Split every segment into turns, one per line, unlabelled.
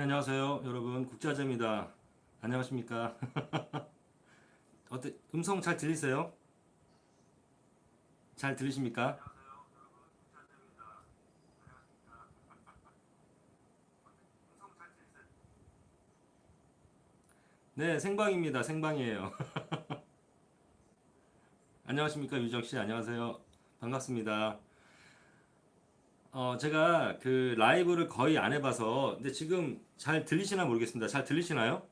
네, 안녕하세요, 여러분. 국자재입니다. 안녕하십니까? 어때? 음성 잘 들리세요? 잘 들리십니까? 네, 생방입니다. 생방이에요. 안녕하십니까, 유정 씨. 안녕하세요. 반갑습니다. 어, 제가 그 라이브를 거의 안 해봐서, 근데 지금 잘 들리시나 모르겠습니다. 잘 들리시나요?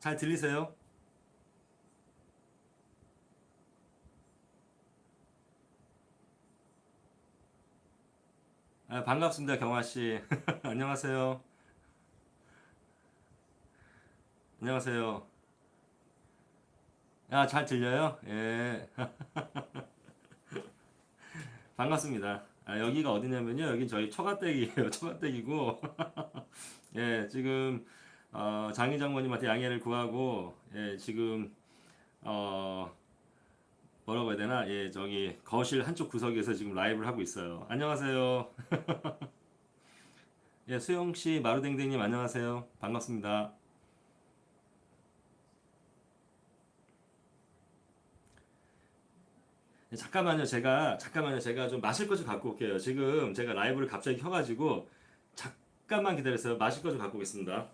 잘 들리세요? 아, 반갑습니다, 경화 씨. 안녕하세요. 안녕하세요. 아, 잘 들려요? 예. 반갑습니다. 아, 여기가 어디냐면요. 여긴 저희 처가댁이에요. 처가댁이고, 예, 지금, 어, 장희 장모님한테 양해를 구하고, 예, 지금, 어, 뭐라고 해야 되나? 예, 저기, 거실 한쪽 구석에서 지금 라이브를 하고 있어요. 안녕하세요. 예, 수영 씨, 마루댕댕님 안녕하세요. 반갑습니다. 잠깐만요. 제가, 잠깐만요. 제가 좀 마실 거좀 갖고 올게요. 지금 제가 라이브를 갑자기 켜가지고, 잠깐만 기다렸어요. 마실 거좀 갖고 오겠습니다.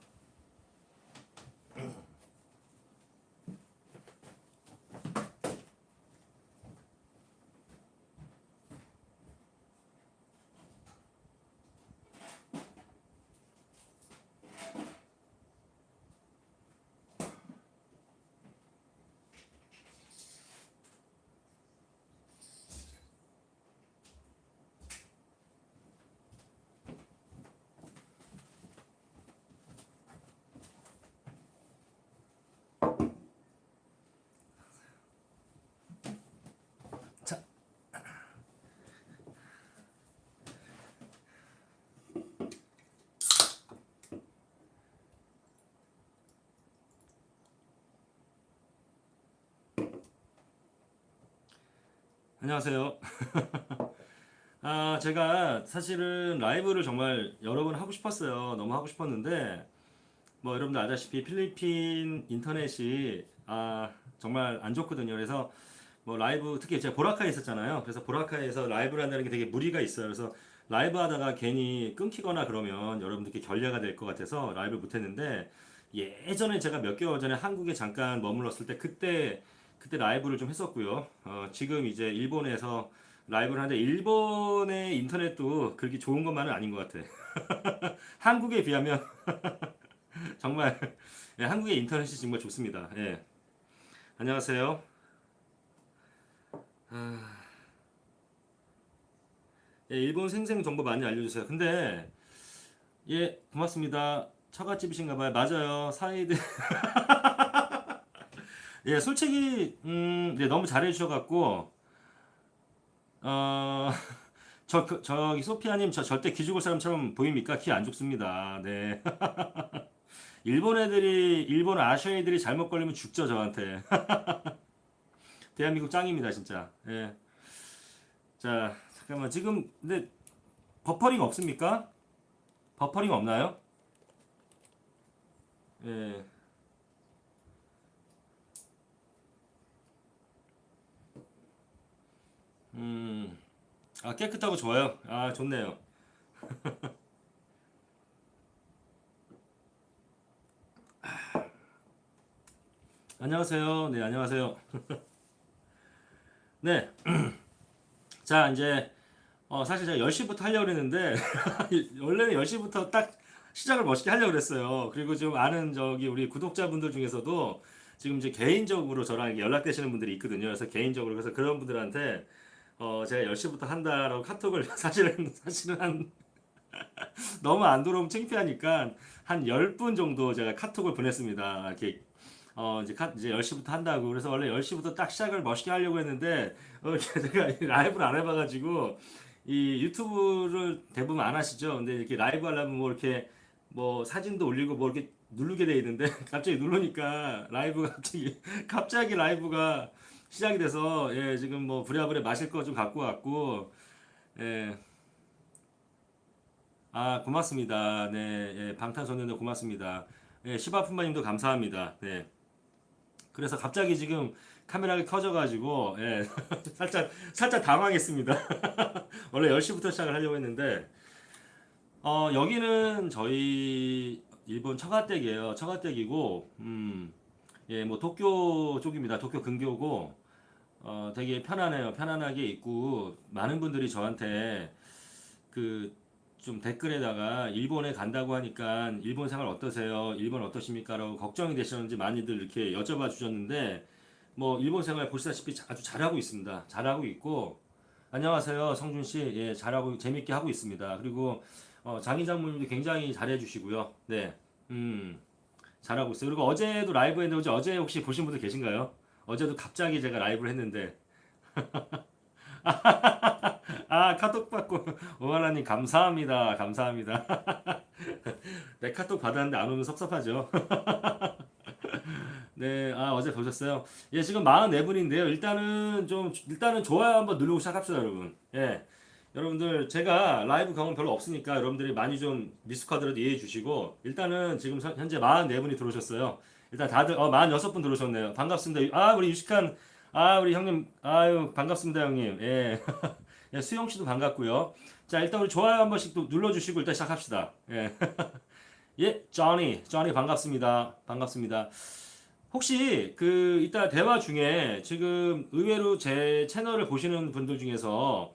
안녕하세요. 아, 제가 사실은 라이브를 정말 여러 번 하고 싶었어요. 너무 하고 싶었는데, 뭐 여러분들 아다시피 필리핀 인터넷이 아, 정말 안 좋거든요. 그래서 뭐 라이브 특히 제가 보라카에 있었잖아요. 그래서 보라카에서 라이브를 한다는 게 되게 무리가 있어요. 그래서 라이브 하다가 괜히 끊기거나 그러면 여러분들께 결례가 될 것 같아서 라이브를 못 했는데 예전에 제가 몇 개월 전에 한국에 잠깐 머물렀을 때 그때 그때 라이브를 좀 했었고요. 어, 지금 이제 일본에서 라이브를 하는데 일본의 인터넷도 그렇게 좋은 것만은 아닌 것 같아. 한국에 비하면 정말 예, 한국의 인터넷이 정말 좋습니다. 예. 안녕하세요. 아, 예, 일본 생생 정보 많이 알려주세요. 근데 예, 고맙습니다. 처갓집이신가 봐요. 맞아요. 사이드. 예, 솔직히 음, 네, 너무 잘해 주셔 갖고 어, 저 그- 저기 소피아 님 저 절대 기 죽을 사람처럼 보입니까? 기 안 죽습니다. 네. 일본 애들이 일본 아시아 애들이 잘못 걸리면 죽죠, 저한테. 대한민국 짱입니다, 진짜. 예. 자, 잠깐만. 지금 근데 버퍼링 없습니까? 버퍼링 없나요? 예. 음. 아, 깨끗하고 좋아요. 아, 좋네요. 안녕하세요. 네, 안녕하세요. 네. 자, 이제 어, 사실 제가 10시부터 하려고 그랬는데 원래는 10시부터 딱 시작을 멋있게 하려고 그랬어요. 그리고 좀 아는 저기 우리 구독자분들 중에서도 지금 이제 개인적으로 저랑 연락되시는 분들이 있거든요. 그래서 개인적으로 그래서 그런 분들한테 어, 제가 10시부터 한다라고 카톡을 사실은 사실은 한 너무 안 들어오면 창피하니까 한 10분 정도 제가 카톡을 보냈습니다. 이렇게 어 이제 카, 이제 10시부터 한다고 그래서 원래 10시부터 딱 시작을 멋있게 하려고 했는데 어 제가 이 라이브를 안 해봐가지고 이 유튜브를 대부분 안 하시죠 근데 이렇게 라이브 하려면 뭐 이렇게 뭐 사진도 올리고 뭐 이렇게 누르게 돼 있는데 갑자기 누르니까 라이브가 갑자기 갑자기 라이브가 시작이 돼서 예 지금 뭐 부랴부랴 마실 거 좀 갖고 왔고 예 아, 고맙습니다. 네, 예, 방탄소년단 고맙습니다. 예, 시바품마님도 감사합니다. 네. 그래서 갑자기 지금 카메라가 켜져가지고, 예, 살짝, 살짝 당황했습니다. 원래 10시부터 시작을 하려고 했는데, 어, 여기는 저희 일본 처가댁이에요. 처가댁이고, 음, 예, 뭐 도쿄 쪽입니다. 도쿄 근교고, 어, 되게 편안해요. 편안하게 있고, 많은 분들이 저한테 그 좀 댓글에다가 일본에 간다고 하니까 일본 생활 어떠세요? 일본 어떠십니까? 라고 걱정이 되시는지 많이들 이렇게 여쭤봐 주셨는데 뭐 일본 생활 보시다시피 아주 잘하고 있습니다. 잘하고 있고 안녕하세요 성준 씨. 예, 잘하고 재밌게 하고 있습니다. 그리고 어, 장인 장모님도 굉장히 잘해 주시고요. 네. 음. 잘하고 있어요. 그리고 어제도 라이브 했는데 어제, 어제 혹시 보신 분들 계신가요? 어제도 갑자기 제가 라이브를 했는데. 아 카톡 받고. 오하나님 감사합니다. 감사합니다. 네 카톡 받았는데 안 오면 섭섭하죠. 네 아 어제 보셨어요? 예 지금 44분인데요. 일단은 좀 일단은 좋아요 한번 누르고 시작합시다 여러분. 예. 여러분들 제가 라이브 경험 별로 없으니까 여러분들이 많이 좀 미숙하더라도 이해해 주시고 일단은 지금 선- 현재 44분이 들어오셨어요 일단 다들 어 46분 들어오셨네요 반갑습니다 아 우리 유식한 아 우리 형님 아유 반갑습니다 형님 예 예, 수영 씨도 반갑고요. 자, 일단 우리 좋아요 한 번씩 또 눌러주시고 일단 시작합시다. 예, 예, 조니, 조니 반갑습니다. 반갑습니다. 혹시 그 이따 대화 중에 지금 의외로 제 채널을 보시는 분들 중에서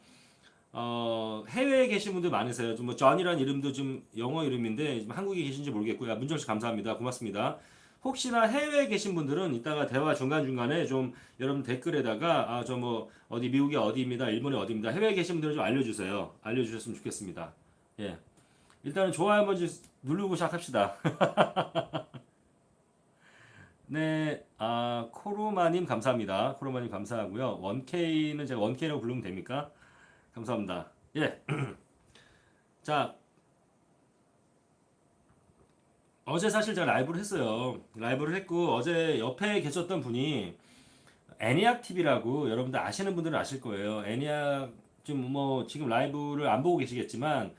어, 해외에 계신 분들 많으세요. 좀뭐 존이라는 이름도 좀 영어 이름인데 한국에 계신지 모르겠고요. 문정 씨 감사합니다. 고맙습니다. 혹시나 해외에 계신 분들은 이따가 대화 중간중간에 좀 여러분 댓글에다가 아 저 뭐 어디 미국이 어디입니다. 일본이 어디입니다. 해외에 계신 분들은 좀 알려주세요. 알려주셨으면 좋겠습니다. 예. 일단은 좋아요 한번 좀 누르고 시작합시다. 네, 아 코로마님 감사합니다. 코로마님 감사하고요. 원케이는 제가 원케이라고 부르면 됩니까? 감사합니다. 예. 자, 어제 사실 제가 라이브를 했어요. 라이브를 했고 어제 옆에 계셨던 분이 애니악 TV라고 여러분들 아시는 분들은 아실 거예요. 애니악 좀 뭐 지금 라이브를 안 보고 계시겠지만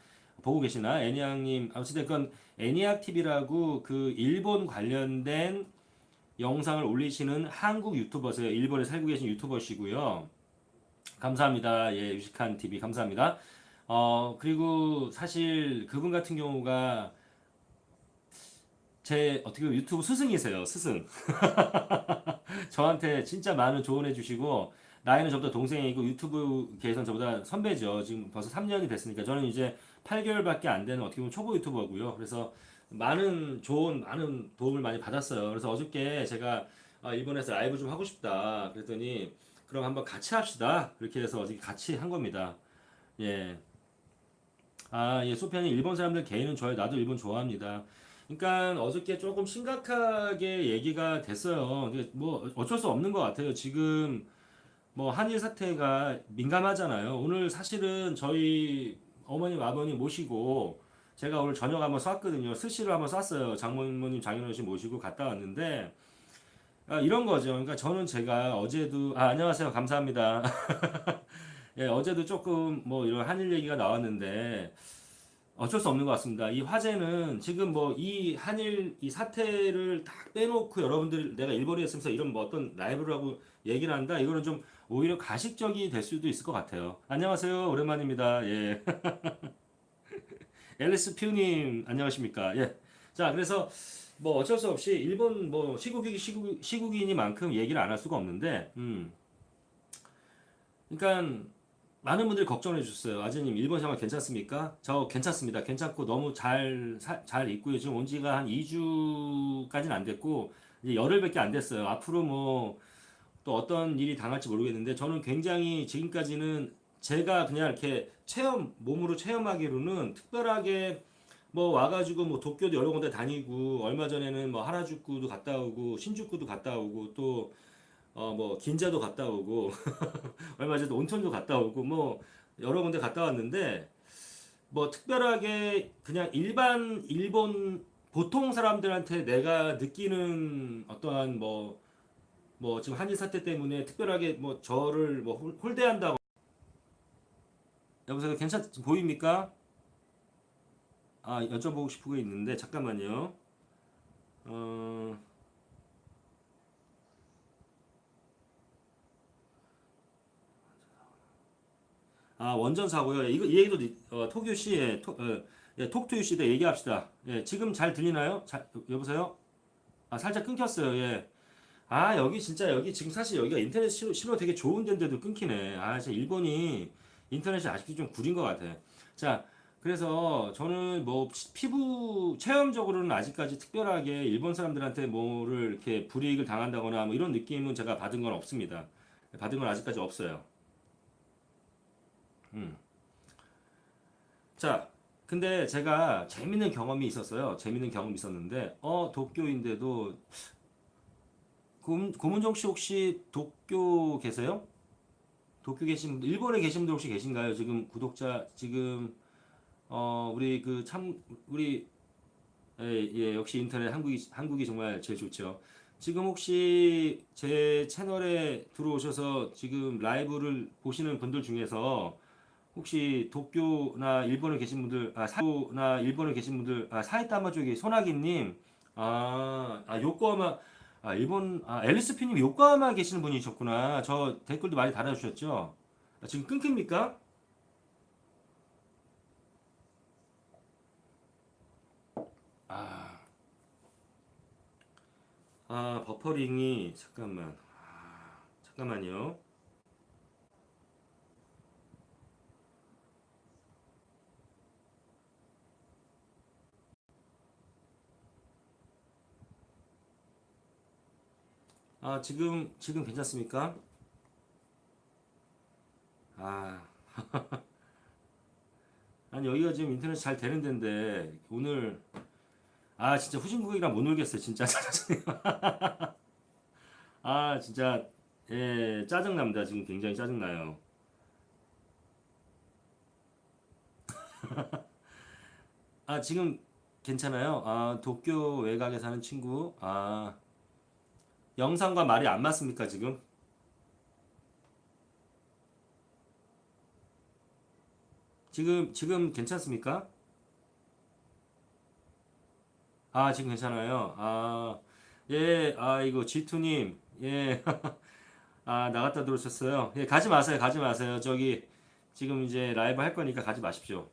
보고 계시나 애니악님 어찌됐건 애니악 TV라고 그 일본 관련된 영상을 올리시는 한국 유튜버세요. 일본에 살고 계신 유튜버시고요. 감사합니다. 예, 유식한 TV 감사합니다. 어, 그리고 사실 그분 같은 경우가 제 어떻게 보면 유튜브 스승이세요. 스승. 저한테 진짜 많은 조언해 주시고 나이는 저보다 동생이고 유튜브계에선 저보다 선배죠. 지금 벌써 3년이 됐으니까 저는 이제 8개월밖에 안 되는 어떻게 보면 초보 유튜버고요. 그래서 많은 조언, 많은 도움을 많이 받았어요. 그래서 어저께 제가 아, 일본에서 라이브 좀 하고 싶다. 그랬더니 그럼 한번 같이 합시다. 그렇게 해서 어저께 같이 한 겁니다. 예. 아, 예, 소피아님 일본 사람들 개인은 좋아요. 나도 일본 좋아합니다. 그러니까 어저께 조금 심각하게 얘기가 됐어요. 뭐 어쩔 수 없는 것 같아요. 지금 뭐 한일 사태가 민감하잖아요. 오늘 사실은 저희 어머님 아버님 모시고 제가 오늘 저녁 한번 쐈거든요. 스시를 한번 쐈어요. 장모님 장인어르신 모시고 갔다 왔는데 아, 이런 거죠. 그러니까 저는 제가 어제도 아 안녕하세요. 감사합니다. 예, 어제도 조금 뭐 이런 한일 얘기가 나왔는데 어쩔 수 없는 것 같습니다. 이 화제는 지금 뭐 이 한일 이 사태를 딱 빼놓고 여러분들 내가 일본에 있으면서 이런 뭐 어떤 라이브를 하고 얘기를 한다. 이거는 좀 오히려 가식적이 될 수도 있을 것 같아요. 안녕하세요. 오랜만입니다. 예. 앨리스 퓨님 안녕하십니까? 예. 자, 그래서 뭐 어쩔 수 없이 일본 뭐 시국이 시국 시국이니만큼 얘기를 안 할 수가 없는데 음. 그러니까 많은 분들이 걱정해 주셨어요. 아재님, 일본 생활 괜찮습니까? 저 괜찮습니다. 괜찮고 너무 잘, 사- 잘 있고요. 지금 온 지가 한 2주까지는 안 됐고, 이제 열흘밖에 안 됐어요. 앞으로 뭐, 또 어떤 일이 당할지 모르겠는데, 저는 굉장히 지금까지는 제가 그냥 이렇게 체험, 몸으로 체험하기로는 특별하게 뭐 와가지고 뭐 도쿄도 여러 군데 다니고, 얼마 전에는 뭐 하라주쿠도 갔다 오고, 신주쿠도 갔다 오고, 또, 어, 뭐, 긴자도 갔다 오고, 얼마 전에 온천도 갔다 오고 뭐 여러 군데 갔다 왔는데 뭐 특별하게 그냥 일반 일본 보통 사람들한테 내가 느끼는 어떠한 뭐 뭐 지금 한일 사태 때문에 특별하게 뭐 저를 뭐 홀- 홀대한다고 여보세요 괜찮 보입니까? 아, 여쭤보고 싶은 거 있는데 잠깐만요. 어, 아 원전 사고요. 이거 이 얘기도 어, 토규 씨의 토, 어, 예, 톡투유 씨도 얘기합시다. 예, 지금 잘 들리나요? 자, 여보세요? 아 살짝 끊겼어요. 예. 아 여기 진짜 여기 지금 사실 여기가 인터넷 신호, 신호 되게 좋은 데인데도 끊기네. 아 진짜 일본이 인터넷이 아직도 좀 구린 것 같아. 자 그래서 저는 뭐 피부 체험적으로는 아직까지 특별하게 일본 사람들한테 뭐를 이렇게 불이익을 당한다거나 뭐 이런 느낌은 제가 받은 건 없습니다. 받은 건 아직까지 없어요. 음. 자, 근데 제가 재밌는 경험이 있었어요. 재밌는 경험이 있었는데, 어, 도쿄인데도, 고, 고문정 씨 혹시 도쿄 계세요? 도쿄 계신 분, 일본에 계신 분들 혹시 계신가요? 지금 구독자, 지금, 어, 우리 그 참, 우리, 예, 예, 역시 인터넷 한국이, 한국이 정말 제일 좋죠. 지금 혹시 제 채널에 들어오셔서 지금 라이브를 보시는 분들 중에서 혹시 도쿄나 일본에 계신 분들, 아, 사도나 일본에 계신 분들, 아, 사이타마 쪽에 소나기님, 아, 아, 요코하마, 아, 일본, 아, 앨리스피님 요코하마 계시는 분이셨구나. 저 댓글도 많이 달아주셨죠? 아, 지금 끊깁니까? 아, 아, 버퍼링이, 잠깐만. 아, 잠깐만요. 아, 지금, 지금 괜찮습니까? 아, 아니, 여기가 지금 인터넷 잘 되는 데인데, 오늘, 아, 진짜 후진국이랑 못 놀겠어요, 진짜. 아, 진짜, 예, 짜증납니다. 지금 굉장히 짜증나요. 아, 지금 괜찮아요? 아, 도쿄 외곽에 사는 친구. 아, 영상과 말이 안 맞습니까, 지금? 지금, 지금 괜찮습니까? 아, 지금 괜찮아요. 아, 예, 아, 이거 G2님, 예, 아, 나갔다 들어오셨어요. 예, 가지 마세요, 가지 마세요. 저기, 지금 이제 라이브 할 거니까 가지 마십시오.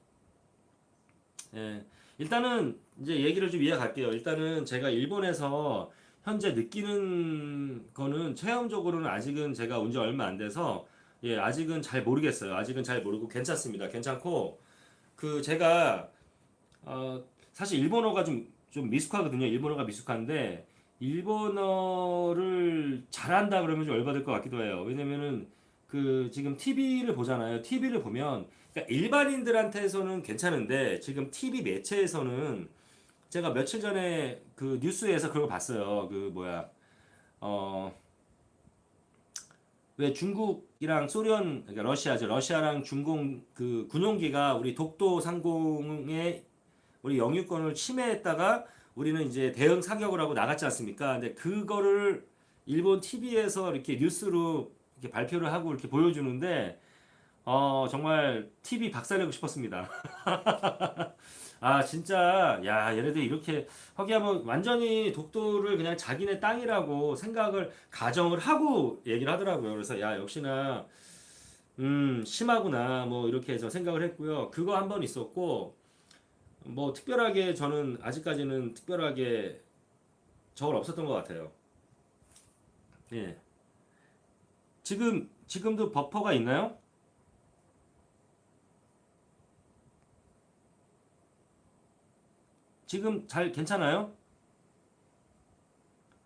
예, 일단은 이제 얘기를 좀 이어갈게요. 일단은 제가 일본에서 현재 느끼는 거는 체험적으로는 아직은 제가 온 지 얼마 안 돼서 예, 아직은 잘 모르겠어요. 아직은 잘 모르고 괜찮습니다. 괜찮고 그 제가 어, 사실 일본어가 좀, 좀 미숙하거든요. 일본어가 미숙한데, 일본어를 잘한다 그러면 좀 열받을 것 같기도 해요. 왜냐면은, 그, 지금 TV를 보잖아요. TV를 보면, 그러니까 일반인들한테서는 괜찮은데, 지금 TV 매체에서는 제가 며칠 전에 그 뉴스에서 그걸 봤어요. 그, 뭐야, 어, 왜 중국이랑 소련, 그러니까 러시아죠. 러시아랑 중공 그 군용기가 우리 독도 상공에 우리 영유권을 침해했다가 우리는 이제 대응 사격을 하고 나갔지 않습니까? 근데 그거를 일본 TV에서 이렇게 뉴스로 이렇게 발표를 하고 이렇게 보여주는데 어 정말 TV 박살내고 싶었습니다. 아 진짜 야 얘네들 이렇게 허기하면 완전히 독도를 그냥 자기네 땅이라고 생각을 가정을 하고 얘기를 하더라고요. 그래서 야 역시나 음 심하구나 뭐 이렇게 저 생각을 했고요. 그거 한 번 있었고 뭐 특별하게 저는 아직까지는 특별하게 적은 없었던 것 같아요. 예. 지금 지금도 버퍼가 있나요? 지금 잘 괜찮아요?